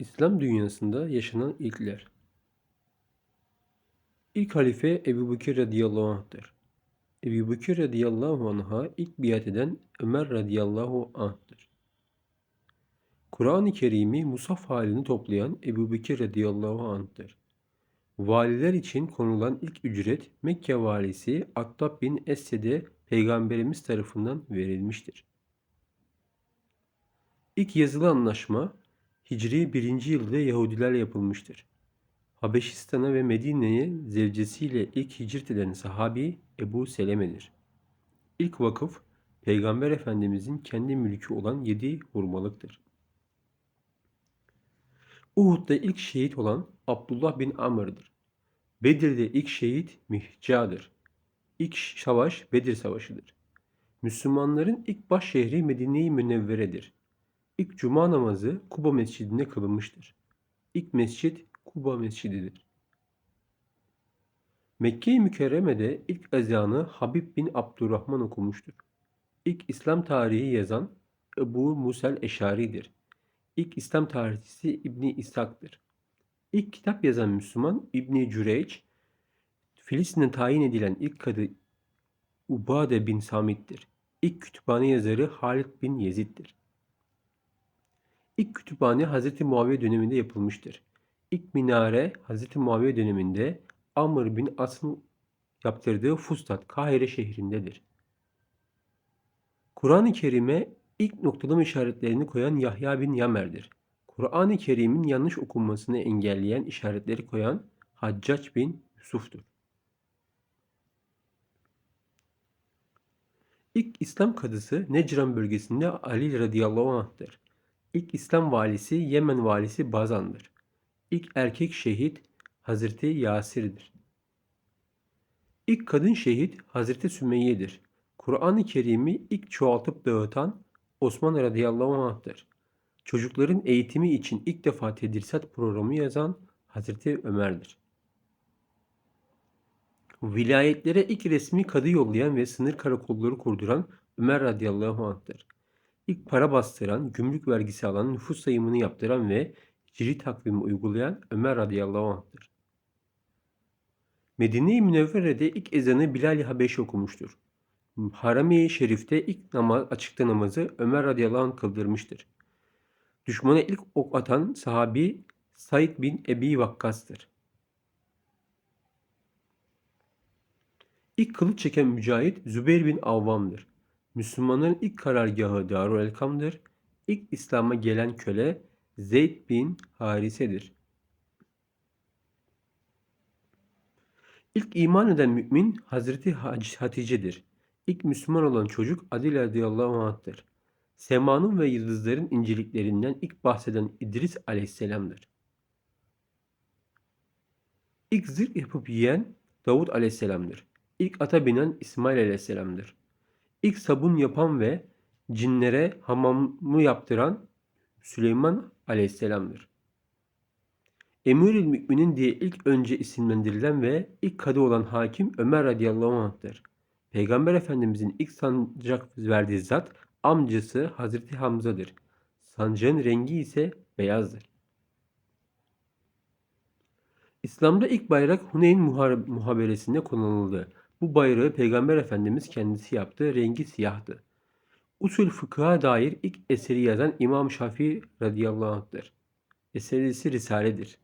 İslam dünyasında yaşanan ilkler. İlk halife Ebu Bekir radıyallahu anh'tır. Ebu Bekir radıyallahu anh'a ilk biat eden Ömer radıyallahu anh'tır. Kur'an-ı Kerim'i musaf halini toplayan Ebu Bekir radıyallahu anh'tır. Valiler için konulan ilk ücret Mekke valisi Attab bin Esed'e Peygamberimiz tarafından verilmiştir. İlk yazılı anlaşma Hicri 1. yılda Yahudilerle yapılmıştır. Habeşistan'a ve Medine'ye zevcesiyle ilk hicret eden sahabi Ebu Seleme'dir. İlk vakıf Peygamber Efendimizin kendi mülkü olan yedi hurmalıktır. Uhud'da ilk şehit olan Abdullah bin Amr'dır. Bedir'de ilk şehit Mihca'dır. İlk savaş Bedir Savaşı'dır. Müslümanların ilk baş şehri Medine-i Münevvere'dir. İlk cuma namazı Kuba Mescidi'nde kılınmıştır. İlk mescit Kuba Mescididir. Mekke-i Mükerreme'de ilk ezanı Habib bin Abdurrahman okumuştur. İlk İslam tarihi yazan Ebu Musel Eşari'dir. İlk İslam tarihçisi İbni İshak'tır. İlk kitap yazan Müslüman İbni Cüreyç, Filistin'e tayin edilen ilk kadı Ubade bin Samit'tir. İlk kütüphane yazarı Halid bin Yezid'dir. İlk kütüphane Hz. Muaviye döneminde yapılmıştır. İlk minare Hz. Muaviye döneminde Amr bin As'ın yaptırdığı Fustat, Kahire şehrindedir. Kur'an-ı Kerim'e ilk noktalama işaretlerini koyan Yahya bin Yamer'dir. Kur'an-ı Kerim'in yanlış okunmasını engelleyen işaretleri koyan Haccac bin Yusuf'tur. İlk İslam kadısı Necran bölgesinde Ali radıyallahu anh'tır. İlk İslam valisi Yemen valisi Bazan'dır. İlk erkek şehit Hazreti Yasir'dir. İlk kadın şehit Hazreti Sümeyye'dir. Kur'an-ı Kerim'i ilk çoğaltıp dağıtan Osman radıyallahu anh'tır. Çocukların eğitimi için ilk defa tedrisat programı yazan Hazreti Ömer'dir. Vilayetlere ilk resmi kadı yollayan ve sınır karakolları kurduran Ömer radıyallahu anh'tır. İlk para bastıran, gümrük vergisi alan, nüfus sayımını yaptıran ve hicri takvimi uygulayan Ömer radıyallahu anh'tır. Medine-i Münevvere'de ilk ezanı Bilal-i Habeşi okumuştur. Harami-i Şerif'te ilk namaz, açıkta namazı Ömer radıyallahu anh kıldırmıştır. Düşmana ilk ok atan sahabi Said bin Ebi Vakkas'tır. İlk kılıç çeken mücahit Zübeyir bin Avvam'dır. Müslümanların ilk karargahı Darul Elkam'dır. İlk İslam'a gelen köle Zeyd bin Harise'dir. İlk iman eden mümin Hazreti Hatice'dir. İlk Müslüman olan çocuk Adil radıyallahu anh'tır. Semanın ve yıldızların inceliklerinden ilk bahseden İdris aleyhisselamdır. İlk zırh yapıp yiyen Davud aleyhisselamdır. İlk ata binen İsmail aleyhisselamdır. İlk sabun yapan ve cinlere hamamı yaptıran Süleyman aleyhisselamdır. Emirül Müminin diye ilk önce isimlendirilen ve ilk kadı olan hakim Ömer radıyallahu anh'tır. Peygamber Efendimizin ilk sancak verdiği zat amcası Hazreti Hamza'dır. Sancağın rengi ise beyazdır. İslam'da ilk bayrak Huneyn muhaberesinde kullanıldı. Bu bayrağı Peygamber Efendimiz kendisi yaptı, rengi siyahtı. Usul fıkıha dair ilk eseri yazan İmam Şafii radıyallahu anh'tır. Eserisi Risale'dir.